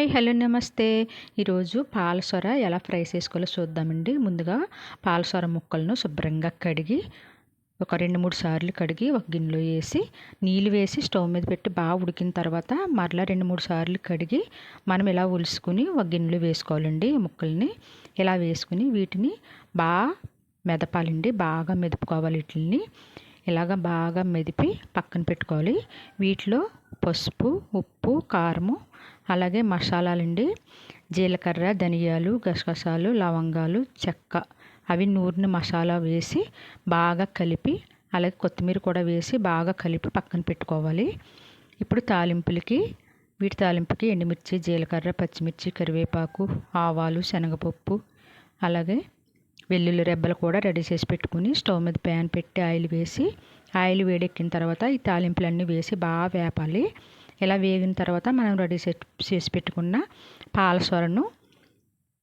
Hi hello నమస్తే. ఈరోజు పాలసొర ఎలా ఫ్రై చేసుకోవాలో చూద్దామండి. ముందుగా పాలసొర ముక్కలను శుభ్రంగా కడిగి ఒక రెండు మూడు సార్లు కడిగి ఒక గిన్నెలో వేసి నీళ్ళు వేసి స్టవ్ మీద పెట్టి బాగా ఉడికిన తర్వాత మరలా రెండు మూడు సార్లు కడిగి మనం ఇలా ఉలుసుకుని ఒక గిన్నెలో వేసుకోవాలండి ముక్కల్ని. ఇలా వేసుకుని వీటిని బాగా మెదపాలండి. బాగా మెదుపుకోవాలి వీటిని ఇలాగ బాగా మెదిపి పక్కన పెట్టుకోవాలి. వీటిలో పసుపు ఉప్పు కారము అలాగే మసాలాలండి జీలకర్ర ధనియాలు గసగసాలు లవంగాలు చెక్క. అవి నూరిన మసాలా వేసి బాగా కలిపి అలాగే కొత్తిమీర కూడా వేసి బాగా కలిపి పక్కన పెట్టుకోవాలి. ఇప్పుడు తాలింపులకి వీటి తాలింపుకి ఎండుమిర్చి జీలకర్ర పచ్చిమిర్చి కరివేపాకు ఆవాలు శనగపప్పు అలాగే వెల్లుల్లి రెబ్బలు కూడా రెడీ చేసి పెట్టుకుని స్టవ్ మీద ప్యాన్ పెట్టి ఆయిల్ వేసి ఆయిల్ వేడెక్కిన తర్వాత ఈ తాలింపులన్నీ వేసి బాగా వేపాలి. ఇలా వేగిన తర్వాత మనం రెడీ చేసి పెట్టుకున్న పాలసొరను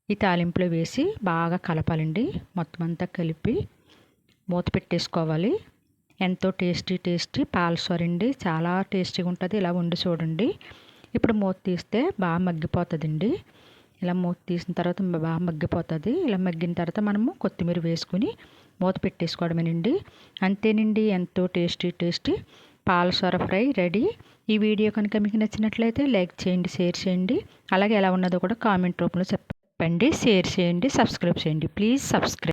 ఈ తాలింపులో వేసి బాగా కలపాలండి. మొత్తం అంతా కలిపి మూత పెట్టేసుకోవాలి. ఎంతో టేస్టీ టేస్టీ పాలసొరండి చాలా టేస్టీగా ఉంటుంది. ఇలా వండి చూడండి. ఇప్పుడు మూత తీస్తే బాగా మగ్గిపోతుందండి. ఇలా మూత తీసిన తర్వాత బాగా మగ్గిపోతుంది. ఇలా మగ్గిన తర్వాత మనము కొత్తిమీర వేసుకుని మూత పెట్టేసుకోవడమేనండి. అంతేనండి. ఎంతో టేస్టీ టేస్టీ పాలసొర ఫ్రై రెడీ. ఈ వీడియో కనుక మీకు నచ్చినట్లయితే లైక్ చేయండి షేర్ చేయండి. అలాగే ఎలా ఉన్నదో కూడా కామెంట్ రూపంలో చెప్పండి. షేర్ చేయండి సబ్స్క్రైబ్ చేయండి. Please subscribe